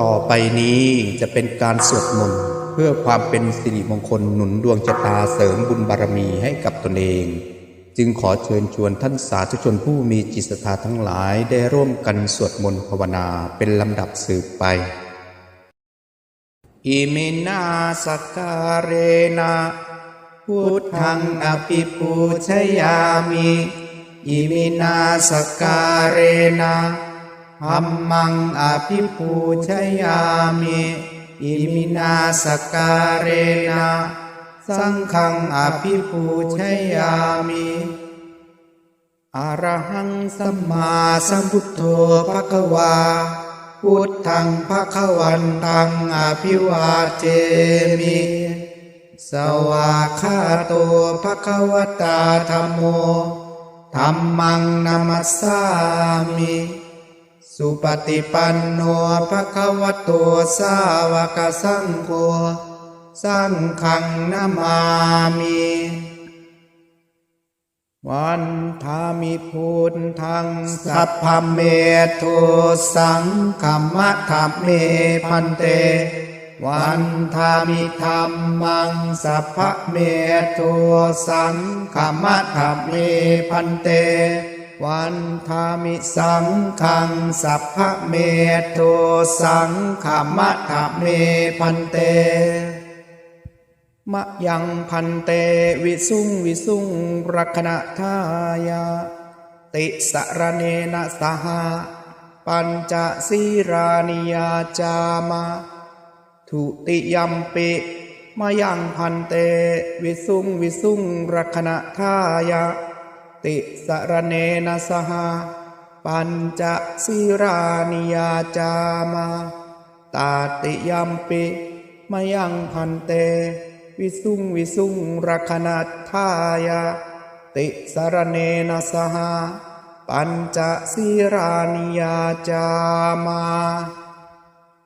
ต่อไปนี้จะเป็นการสวดมนต์เพื่อความเป็นสิริมงคลหนุนดวงชะตาเสริมบุญบารมีให้กับตนเอง จึงขอเชิญชวนท่านสาธุชนผู้มีจิตศรัทธาทั้งหลายได้ร่วมกันสวดมนต์ภาวนาเป็นลำดับสืบไป อิมินาสกการเรนะพุทธังอภิปูชยามิ อิมินาสกการเรนะ ธัมมังอภิปูชยามิอิมินาสกการเรนะสังฆังอภิปูชยามิอรหังสัมมาสัมพุทโธภะคะวาพุทธังภะคะวันตังอภิวาเจมิ สวาคาโตภะคะวตาธัมโมธัมมังนามัสสามิ สุปฏิปันโนภะคะวะโตสาวกสังโฆสังฆังนามามิวันทามิพุทธังสัพพเมโทสังขมะธรรมเมพันเต วันทามิธรรมังสัพพเมโทสังขมะธรรมเมพันเต วันทามิสังขังสัพพเมโทสังขมะธรรมเมพันเต มะยังพันเตวิสุงวิสุงรักณะทายาติสรเนนะสหาปัญจศีรานิยาจามาทุติยัมปิมายังพันเต วิสุงวิสุงรักณะทายา ติสรเนนะสหาปัญจศีรานิยาจามา ตาติยัมปิมายังพันเต วิสุงวิสุงรักนัทายาติสรเนนะสหาปัญจศีรานิยาจามา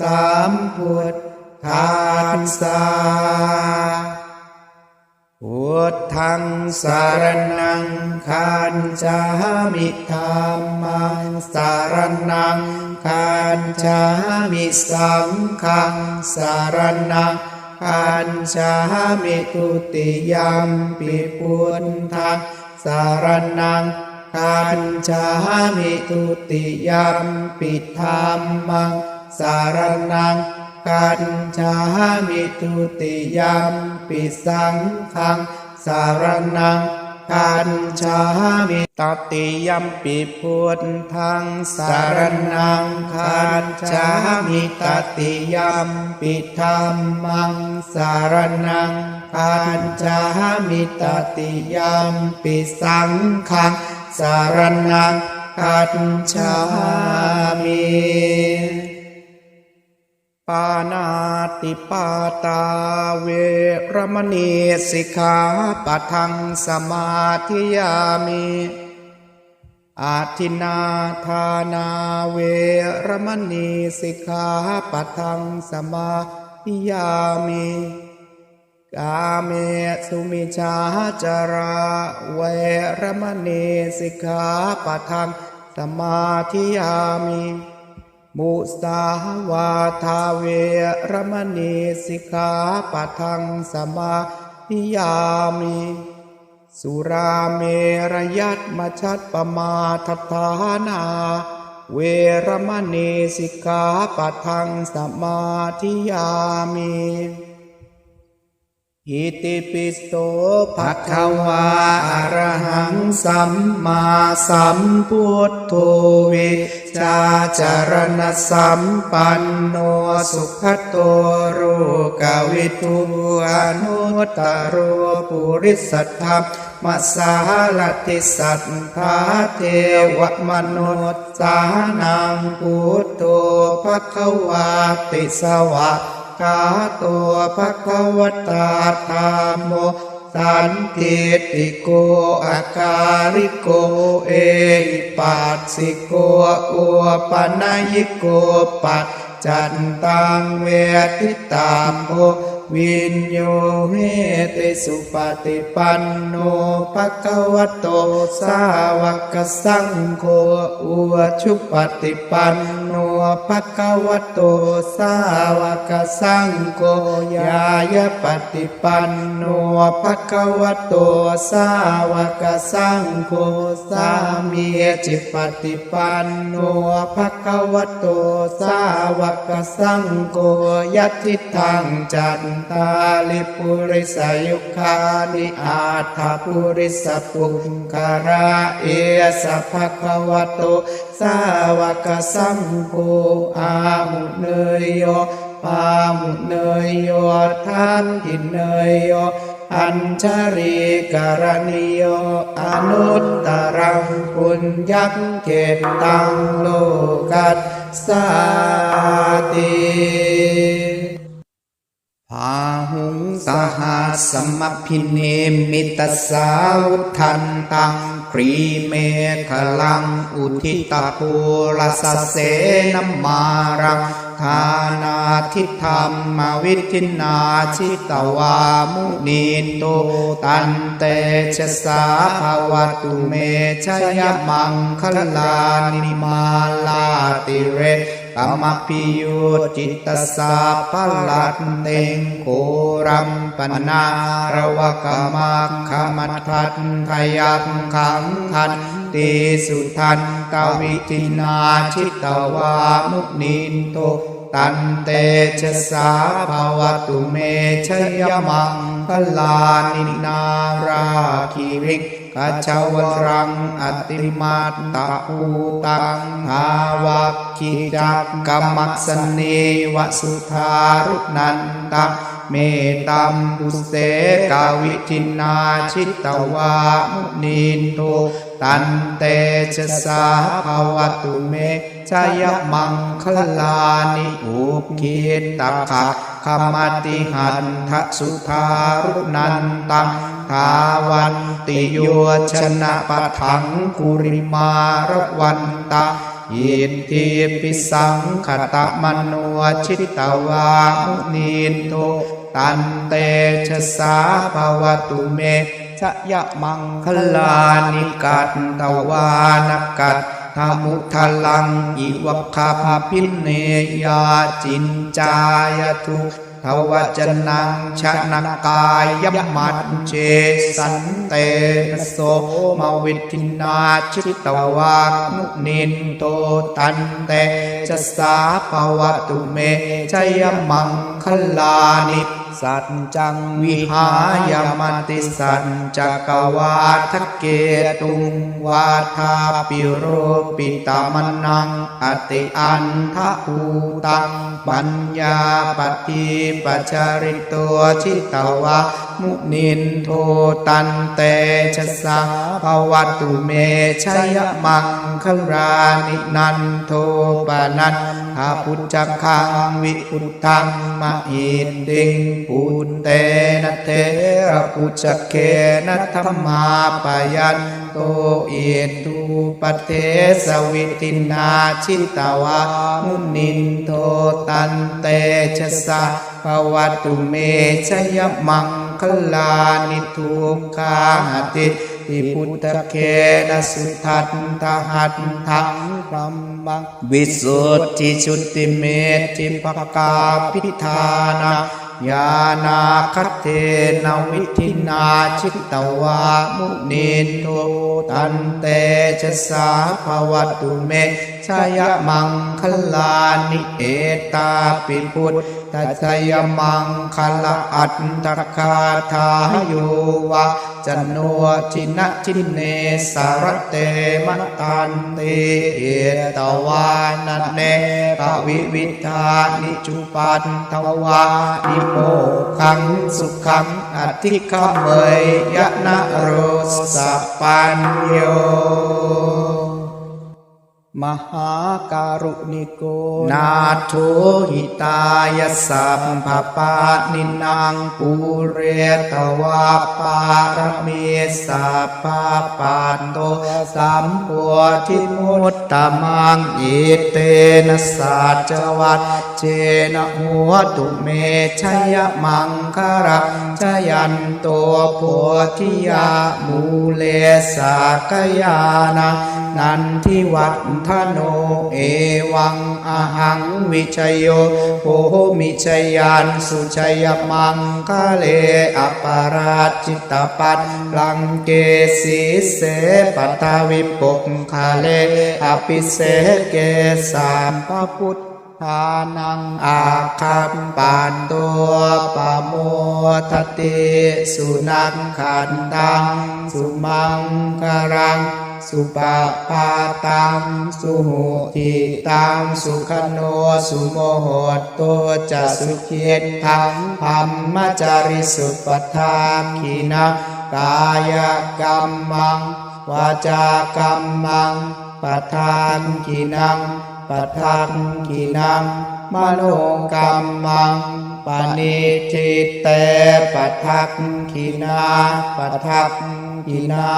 สัมพุทธัสสะพุทธังสารนังคันจามิธรรมังสารนังคันจามิสังฆังสารนังคันจามิตุติยัมปิพุทธังสารนังคันจามิตุติยัมปิธรรมัง สารนังกัญจามิตุติยมปิสังขังสารนังกัญจามิตติยมปิพุทธังสารนังกัญจามิตติยมปิธรรมังสารนังกัญจามิตติยมปิสังขังสารนังกัญจามิานาติปาตาเวรมณีสิกขาปะทังสมาธิยามิอาทินาทานาเวรมณีสิกขาปะทังสมาธิยามิกาเมสุมิชาจาราเวรมณีสิกขาปะทังสมาธิยามิ มุสาวาทาเวรมณีสิกขาปะทังสมาธิยามิ สุราเมรยัตมชัดปมาทัฏฐานา เวรมณีสิกขาปะทังสมาธิยามิ อิติปิโสภะคะวาอะระหังสัมมาสัมพุทโธวิชาจารณสัมปันโนสุขโตโรกวิทูอนุตตโรปุริสธรรมมาสาลติสัทธาเทวมนุษย์สานังพุทโธภควาติสวะ กาตัวภควตาธรรมโมสันติติโกอาการิโกเอปัสสิโกอุปนัยิโกปัจจันตังเวทิตามโพวินโยเฮติสุปฏิปันโนภะคะวะโตสาวกสังโฆอุชุปฏิปันโน ภะคะวะโตสาวกสังโฆยายปฏิปันโนภะคะวะโตสาวกสังโฆสามีจิปฏิปันโนภะคะวะโตสาวกสังโฆยัติทังจันตาลิปุริสายุคานิอาถาปุริสปุงคาราเอสภะคะวะโตสาวกสังโฆอามุเนยโยปามุเนยโยทานกินเนยโยอัญชริกรณิโยอนุตตรังปุญญักเกตังโลกัสสาติพาหุง สหัสมพิเนมิตสาวุทันตังครีเมฆลัง อุทิตาภูรสเสนมารังทานาทิธรรมวิทินาชิตวามุนีโตตันเตชะสาภาวตุเมชยมังคลานิมาลาติเร กรรมปิโยจิตสาพลัดเตงโครัมปนาระวกมักขมัททันขยักขังทันติสุทันตวิจินาชิตวามุนินโตตันเตชะสาภาวตุเมชยมังคลานินาราคิริก กัจจวัตรังอติมาตตะภูตังหาวัคคิจักกัมมัสเนวสุธารุนันตังเมตัมปุเสกาวิจินาชิตวามุนินโทตันเตชะสาภาวตุเมชยมังคลานิอุปคิตตะขะขมติหันทสุธารุนันตังาวันติโยชนะปะทังกุริมารวันตะยินทีปิสังขตะมโนชิตวามุนีนโทตันเตชะสาภาวตุเมชยะมังคลานิกัตตวานกัตธมุทลังอิวะคาภพินเนยาจินจายทุ ทวจนังชนะกายยมัดเจสันเตโสมวิทินาชิตวานุนินโตตันเตจะสาภวตุเมชยมังคลานิ สัจจังวิหายมติสัจจกวาทเกตุงวาทาปิโรปิตามนังอติอันทะภูตังปัญญาปฏิปัจาริตัวชิตวะ มุนินโทตันเตชะสาภวตุเมชยมังครานินันโทปานันทาพุทธคังวิพุทธังมะอินติงปุตเตนะเทระพุทธเคนะธรรมาปยันโตเอตุปเทสวิตินาชิตวะมุนินโทตันเตชะสาภวตุเมชยมัง คลานิทุกขาติติพุทธเคนะสุทัตตหัตถังพรัมมังวิสุทธิชุติเมติปกาพิธานายานาคเทนวิทินาชิตตวามุนินโทตันเตชะสาภวตุเม ชยมังคลานิเอตาปิพุทธชยมังคลาอัตตคาทาโยวะจันโนทินะทินเนสารเตมตันเตเอตวานันเนปวิวิธานิจุปันทวานิโมขังสุขังอธิขเมยยะนะโรสปัญโย มหาการุณิโก นาโทหิตายสัพพปานินางปุเรตวาปารมีสัพพปานโตสัมปัวทิมุตตมังอิเตนะสัจวัต เจนะหัวตุเมชยมังคารังชยันโตโพธิยามูเลสากยานานันทิวัฒทโนเอวังอหังวิชยโยโหมิชยานสุชยมังคะเลอปาราจิตตปัตลังเกสีเสปัตตาวิปกคาเลอภิเสเกสามพระพุทธ ทานังอาคัมปานตัวปะโมทติสุนังขันตัง สุมังคารัง สุปะปาตัง สุหุติตัง สุขโน สุโมโหตตจะสุขิตทังพัมมจาริสุปทาขีนากายกรรมัง วาจากรรมังปทานกินัง ปัทังกินังมโนกรรมังปณิทิเตปัทักกินาปัทักกินา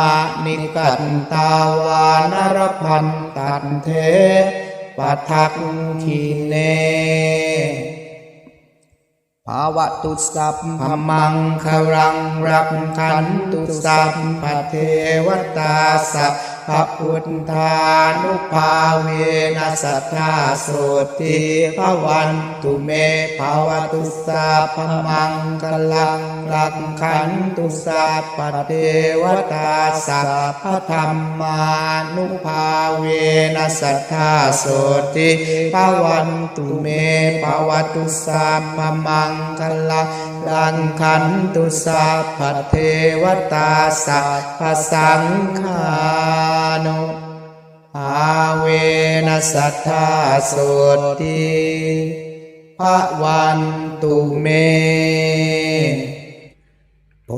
นิกัตตาวานรพันตันเทปัทักกิเนภาวะตุสัพพมังคารังรักขันตุสัพพเทวตาสัพ พพุทธานุภาเวนัสทธาโสติภวันตุเมภาวตุสัพพมังคลังรักขันตุสัพพเทวตาสัพพธรรมานุภาเวนัสทธาโสติภวันตุเมภาวตุสัพพมังกัล ลังขันตุสัพพเทวตาสัพสังฆานุอาเวนัสทธาสุติภะวันตุเมโพ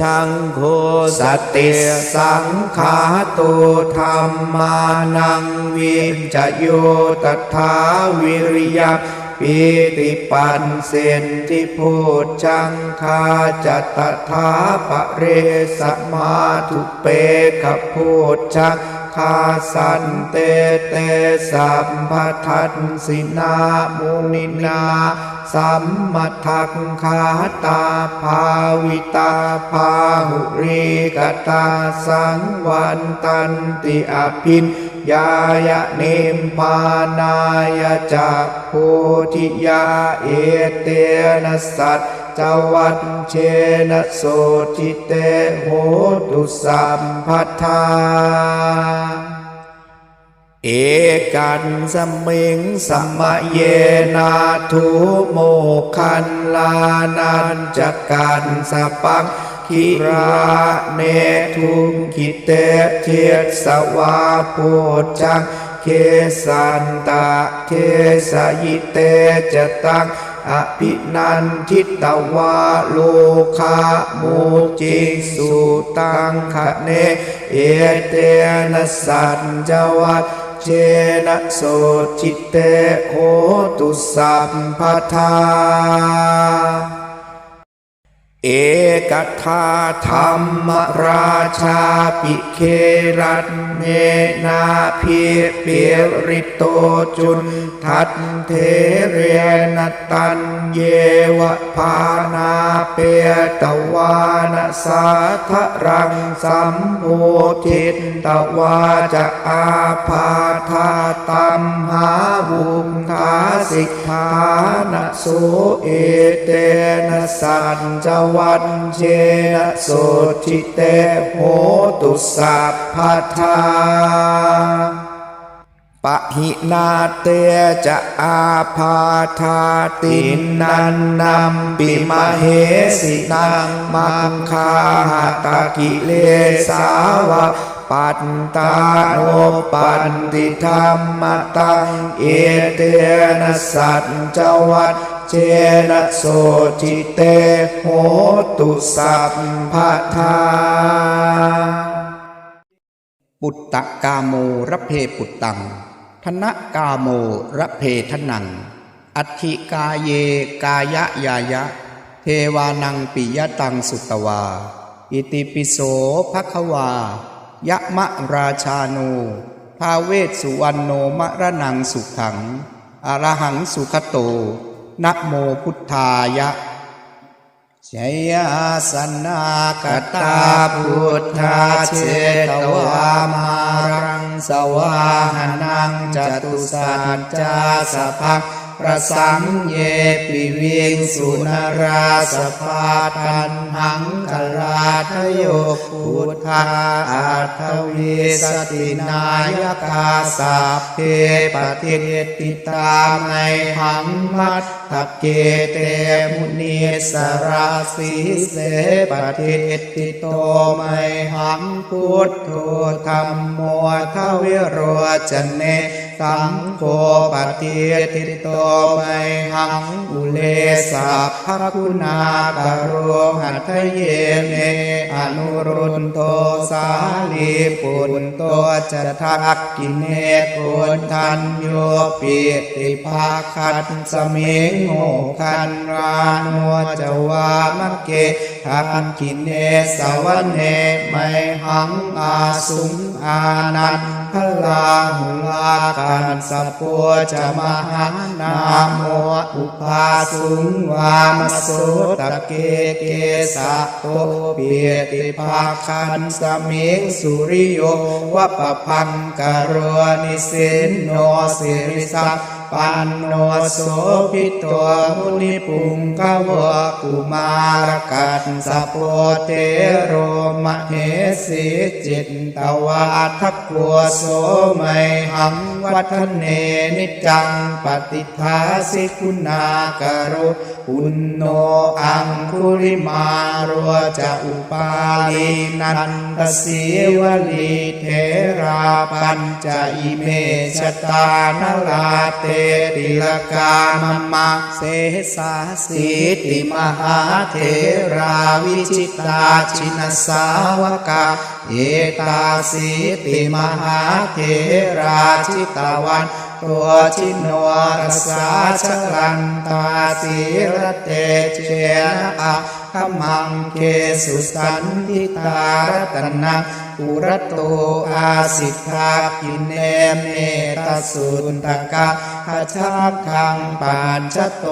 ชังโคสติสังขาตุธรรมานังวิจโยตถาวิริย ปิติปันเสนทิโพชังคาจัตถาปะเรสมาทุเปกโพชังคาสันเตเตสัมปทันสินามุนินาสัมมาทักขาตาภาวิตาภาหุริกตาสังวันตันติอภิน ยายะเนมปานายจากโพธิยาเอเตนะสัตจวัตเชนะโสทิเตโหตุสัมพัทธาเอกันสมิงสมมาเยนาทุโมคันลานันจักกันสปัง คิราเนทุงคิเตเทียสวาโพจังเคสันตะเคสยิเตจตังอภินันทิตวาโลคามุจิสุตังคะเน เอเตนะสัจจวัตเจนะโสจิตเตโหตุสัมปทา เอกทาธรรมราชาปิเครัตเนนาพิเปียริโตจุนทัตเทเรนตันเยวะพานาเปตวานสาทรังสัมโพธิตตวาจะอาพาธาตัมหาวุงคาสิกขานโสเอเตนะสันเจจวัตเจนะโสทิเตโหตุสัพพทาปะหินาเตจะอาพาธาตินนันนัมปิมาเหสินังมังคาหตากิเลสาวะปัตตาโนปันติธรรมตังเอเตนะสัจจวัต เจนะโสจิเตโหตุสัพพทาปุตตะกาโมระเพปุตตัง ธนกาโมระเพทนัง อัตถิกาเยกายะยายะ เทวานังปิยตังสุตวา อิติปิโสภควายะมะราชาโนภาเวสสุวรรณโนมะระนังสุขังอรหังสุขโต นะโมพุทธายะชัยาสนากตาพุทธาเชตวามารังสวาหนังจตุสัจจาสภัก ประสังเยปิเวิงสุนราสภาทันหังกลาทโยพุทธาอัทวิสตินายกาสาเพปฏิติตาไมหังมัตตเกเตมุนีสราสีเสปฏิติโตไมหังพุทโธธรรมโมทวิโรจเน สังโฆปฏิติโตไมหังอุเลสัพพคุณากโรหัตเยเมอนุรุนโตสาลีปุณโตจะทักกิเนกุณทันโยปิติภาคันสมิงโมคันรานุจวามเก ทักกิเนสวเนไมหังอาสุงอานันทลาหุลาการสัพพจะมหานาโมอุปาสุงวามสุตะเกเกสะโตเปียติภาคันสมิงสุริโยวัปพังกโรนิสินโนสิริสัพ ปันโนโสภิตัวมุนิปุงกวะกุมารกัสสะโพเตโรมเหสีจิตตวาทักกัวโสไมหังวัฒเนนิจังปฏิทาสิคุณากโรอุนโนอังคุริมาโรจะอุปาลีนันตสีวลีเทราปัญจอิเมชตานลาเตติลกามมะเสสาสีติมหาเทราวิจิตาชินสาวกาเอตาสีติมหาเทราชิตาวันตัวชินวรสาชลันตาสีระเตเจนะอะขมังเคสุสันติตารตนะ ปุรโตอาสิทธากินเนเมตสุนตกะขชาคังปานชโต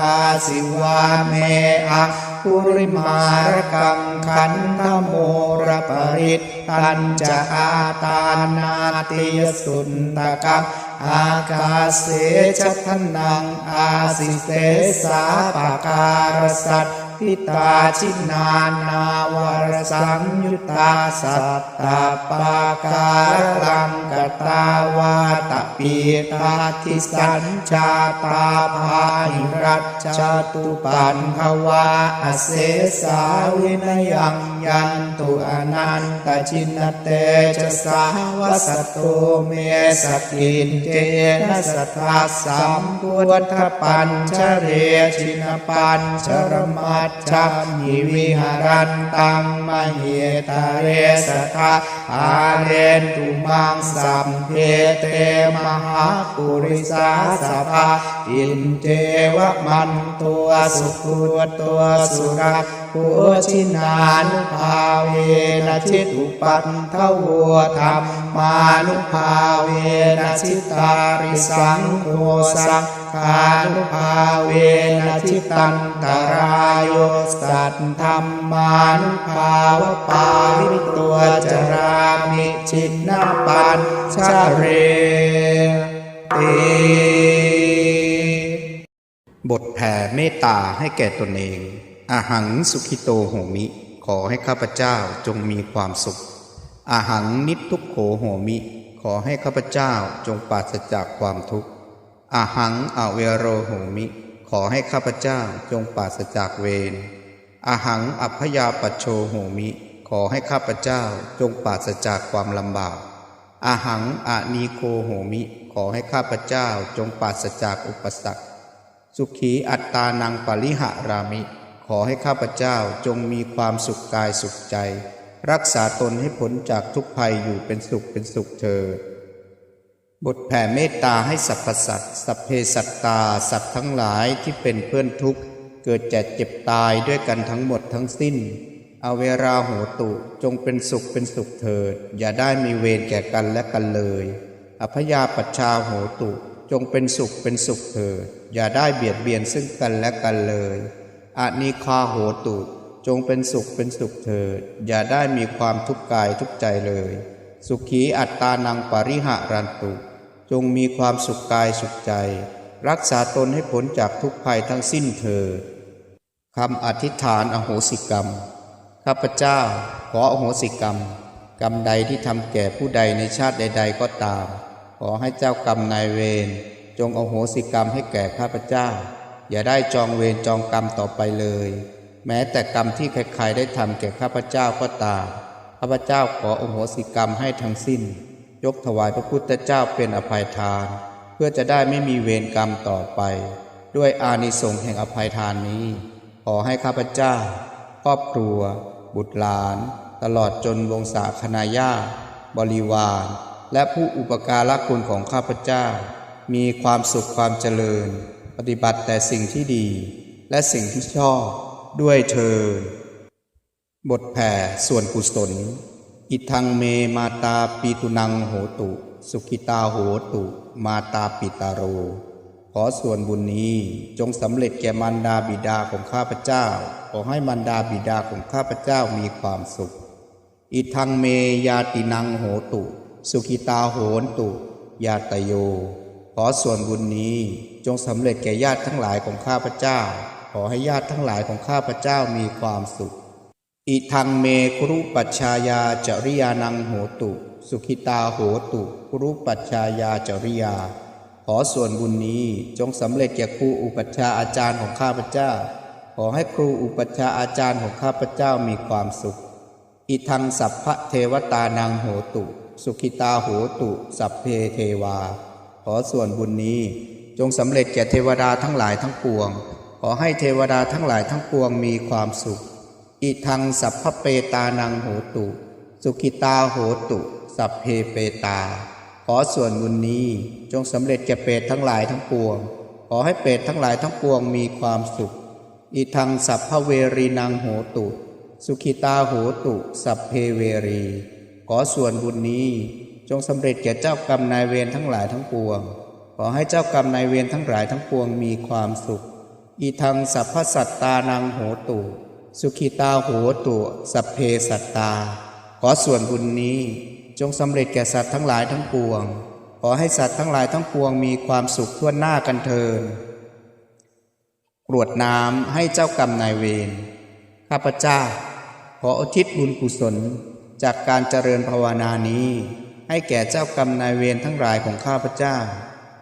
อาสิวาเมอะปุริมารกังขันธโมระปริตตันจะอาตานาติยสุนตกะอากาเสชทนังอาสิเสสาปาการสัต ทิตาชินานาวรสังยุตตาสัตตาปาการลังกตาวาตปีตาทิสัญชาตาภาหิรัชจตุปันภวาอเสสาวินยังยันตุอนันตจินเตจะสาวสตุเมสกินเกนะสทาสัมพุทธปัญชเรชินปัญชรมัจฉามิวิหารันตังมเหตเรสทาอาเรนตุมังสัมเพเตมหาปุริสาสภาอินเจวมันตัวสุขุตัวสุรัก ปุชินานุภาเวนะชิตุปันเทวัวธรรมานุภาเวนะชิตาริสังโฆสังฆานุภาเวนะชิตันตรายโยสัตธรรมานุภาวะปาวิตัวจรามิชินนปัญชะเรเตบทแผ่เมตตาให้แก่ตนเอง อาหังสุขิโตโหมิ ขอให้ข้าพเจ้าจงมีความสุข อาหังนิทุกโขโหมิ ขอให้ข้าพเจ้าจงปราศจากความทุกข์ อาหังอเวโรโหมิ ขอให้ข้าพเจ้าจงปราศจากเวร อาหังอัพยาปชโชโหมิ ขอให้ข้าพเจ้าจงปราศจากความลำบาก อาหังอานีโคโหมิ ขอให้ข้าพเจ้าจงปราศจากอุปสรรค สุขีอัตตานังปริหะรามิ ขอให้ข้าพเจ้าจงมีความสุขกายสุขใจ รักษาตนให้พ้นจากทุกภัยอยู่เป็นสุขเป็นสุขเถิดบทแผ่เมตตาให้สรรพสัตว์สัพเพสัตตาสัตว์ทั้งหลายที่เป็นเพื่อนทุกข์ เกิดแจ็เจ็บตายด้วยกันทั้งหมดทั้งสิ้นเอาเวราโหตุจงเป็นสุขเป็นสุขเถิด อย่าได้มีเวรแก่กันและกันเลย อพยาปัชชาโหตุจงเป็นสุขเป็นสุขเถิด อย่าได้เบียดเบียนซึ่งกันและกันเลย อานิคาโหตุจงเป็นสุขเป็นสุขเถิด อย่าได้มีความทุกข์กายทุกใจเลย สุขีอัตตานังปริหะรันตุ จงมีความสุขกายสุขใจ รักษาตนให้พ้นจากทุกภัยทั้งสิ้นเถิดคำอธิษฐานอโหสิกรรม ข้าพเจ้าขออโหสิกรรม กรรมใดที่ทำแก่ผู้ใดในชาติใด ๆ ก็ตาม ขอให้เจ้ากรรมนายเวรจงอโหสิกรรมให้แก่ข้าพเจ้า อย่าได้จองเวรจองกรรมต่อไปเลย แม้แต่กรรมที่ใครๆได้ทำแก่ข้าพเจ้าก็ตามข้าพเจ้าขออโหสิกรรมให้ทั้งสิ้น ยกถวายพระพุทธเจ้าเป็นอภัยทาน เพื่อจะได้ไม่มีเวรกรรมต่อไป ด้วยอานิสงส์แห่งอภัยทานนี้ ขอให้ข้าพเจ้า ครอบครัว บุตรหลาน ตลอดจนวงศาคณาญาติบริวาร และผู้อุปการะคุณของข้าพเจ้า มีความสุขความเจริญ ปฏิบัติแต่สิ่งที่ดี และสิ่งที่ชอบ ด้วยเธอบทแผ่ส่วนกุศล อิทังเมมาตาปีตุนังโหตุ สุขิตาโหตุ มาตาปิตาโร ขอส่วนบุญนี้จงสำเร็จแก่มารดาบิดาของข้าพเจ้า ขอให้มารดาบิดาของข้าพเจ้ามีความสุข อิทังเมยาตินังโหตุ สุขิตาโหนตุ ยาตโย ขอส่วนบุญนี้จงสำเร็จแก่ญาติทั้งหลายของข้าพเจ้า ขอให้ญาติทั้งหลายของข้าพเจ้ามีความสุข อิทังเมครุปัชชายาจริยานังโหตุ สุขิตาโหตุครุปัชชายาจริยา ขอส่วนบุญนี้จงสำเร็จแก่ครูอุปัชฌาย์อาจารย์ของข้าพเจ้า ขอให้ครูอุปัชฌาย์อาจารย์ของข้าพเจ้ามีความสุข อิทังสัพพะเทวตานังโหตุ สุขิตาโหตุ สัพเพเทวา ขอส่วนบุญนี้ จงสำเร็จแก่เทวดาทั้งหลายทั้งปวง ขอให้เทวดาทั้งหลายทั้งปวงมีความสุข อิทังสัพพเปตานังโหตุ สุขิตาโหตุ สัพเพเปตา ขอส่วนบุญนี้จงสำเร็จแก่เปรตทั้งหลายทั้งปวง ขอให้เปรตทั้งหลายทั้งปวงมีความสุข อิทังสัพพเวรีนังโหตุ สุขิตาโหตุ สัพเพเวรี ขอส่วนบุญนี้ จงสำเร็จแก่เจ้ากรรมนายเวรทั้งหลายทั้งปวง ขอให้เจ้ากรรมนายเวรทั้งหลายทั้งปวงมีความสุขอิทังสัพพสัตตานังโหตุ สุขิตาโหตุ สัพเพสัตตา ขอส่วนบุญนี้จงสำเร็จแก่สัตว์ทั้งหลายทั้งปวง ขอให้สัตว์ทั้งหลายทั้งปวงมีความสุขทั่วหน้ากันเทินกรวดน้ำให้เจ้ากรรมนายเวร ข้าพเจ้า ขออุทิศบุญกุศลจากการเจริญภาวนานี้ ให้แก่เจ้ากรรมนายเวรทั้งหลายของข้าพเจ้า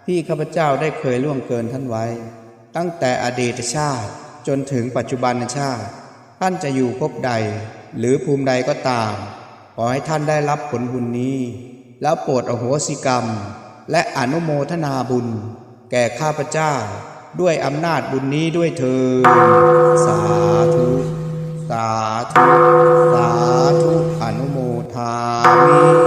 ที่ข้าพเจ้าได้เคยล่วงเกินท่านไว้ ตั้งแต่อดีตชาติจนถึงปัจจุบันชาติ ท่านจะอยู่ภพใด หรือภูมิใดก็ตาม ขอให้ท่านได้รับผลบุญนี้ แล้วโปรดอโหสิกรรม และอนุโมทนาบุญ แก่ข้าพเจ้า ด้วยอำนาจบุญนี้ด้วยเธอ สาธุ สาธุ สาธุ อนุโมทามิ